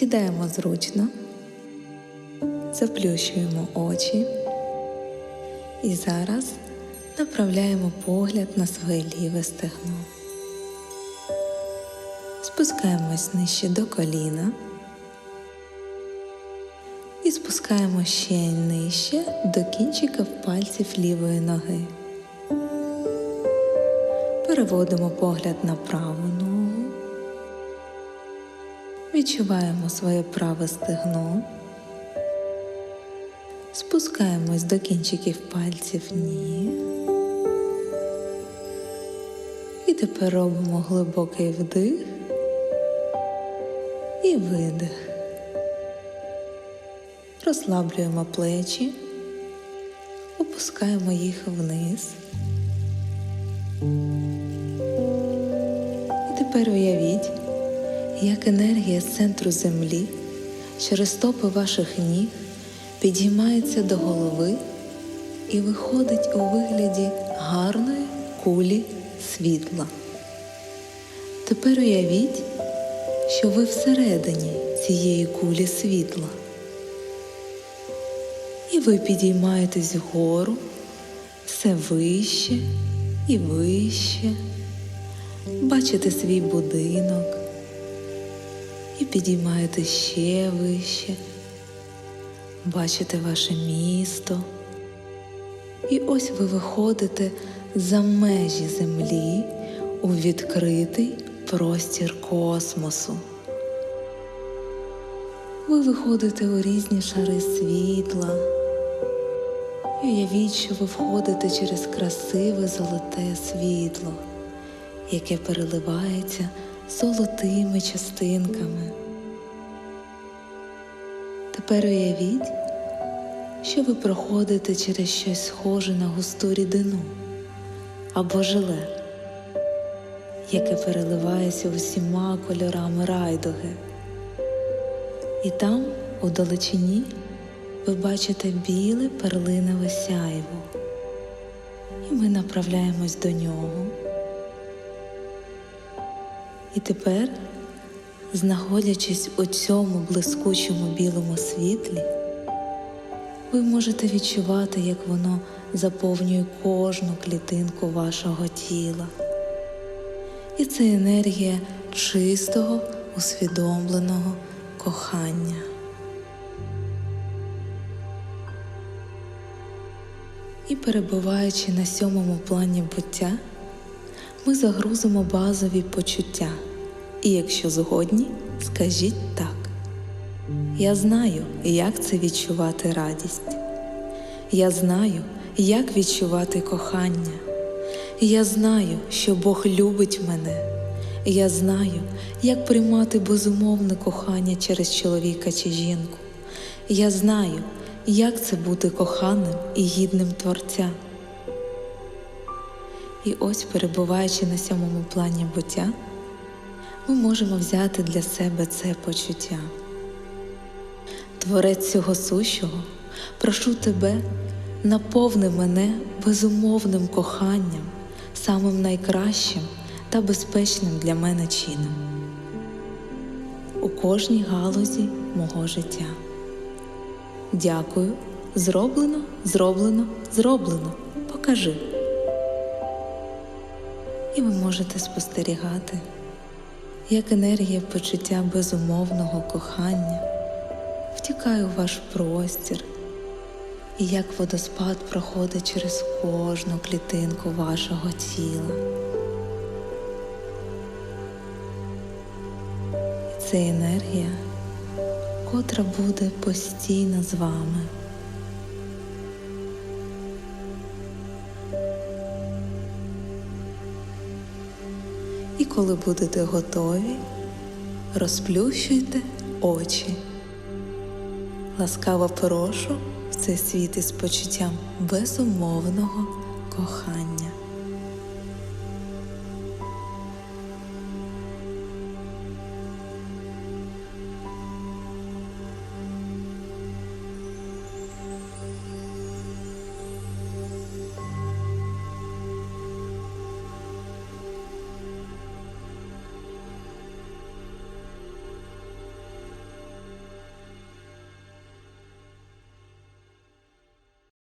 Сідаємо зручно, заплющуємо очі і зараз направляємо погляд на своє ліве стегно. Спускаємось нижче до коліна і спускаємо ще нижче до кінчиків пальців лівої ноги. Переводимо погляд на праву ногу. Відчуваємо своє праве стегно. Спускаємось до кінчиків пальців ніг. І тепер робимо глибокий вдих і видих. Розслаблюємо плечі, опускаємо їх вниз. І тепер уявіть, як енергія з центру землі через стопи ваших ніг підіймається до голови і виходить у вигляді гарної кулі світла. Тепер уявіть, що ви всередині цієї кулі світла. І ви підіймаєтесь вгору все вище і вище, бачите свій будинок підіймаєте ще вище, бачите ваше місто. І ось ви виходите за межі землі у відкритий простір космосу. Ви виходите у різні шари світла. І уявіть, що ви входите через красиве золоте світло, яке переливається золотими частинками. Тепер уявіть, що ви проходите через щось схоже на густу рідину або желе, яке переливається усіма кольорами райдуги. І там, у далечині, ви бачите біле перлинове сяйво, і ми направляємось до нього. І тепер, знаходячись у цьому блискучому білому світлі, ви можете відчувати, як воно заповнює кожну клітинку вашого тіла. І це енергія чистого, усвідомленого кохання. І перебуваючи на сьомому плані буття, ми загрузимо базові почуття. І якщо згодні, скажіть так. Я знаю, як це відчувати радість. Я знаю, як відчувати кохання. Я знаю, що Бог любить мене. Я знаю, як приймати безумовне кохання через чоловіка чи жінку. Я знаю, як це бути коханим і гідним Творця. І ось, перебуваючи на сьомому плані буття, ми можемо взяти для себе це почуття. Творець цього сущого, прошу тебе, наповни мене безумовним коханням, самим найкращим та безпечним для мене чином у кожній галузі мого життя. Дякую, зроблено, зроблено, зроблено. Покажи. І ви можете спостерігати, як енергія почуття безумовного кохання втікає у ваш простір, і як водоспад проходить через кожну клітинку вашого тіла. Це енергія, котра буде постійно з вами. І коли будете готові, розплющуйте очі. Ласкаво прошу в цей світ із почуттям безумовного кохання.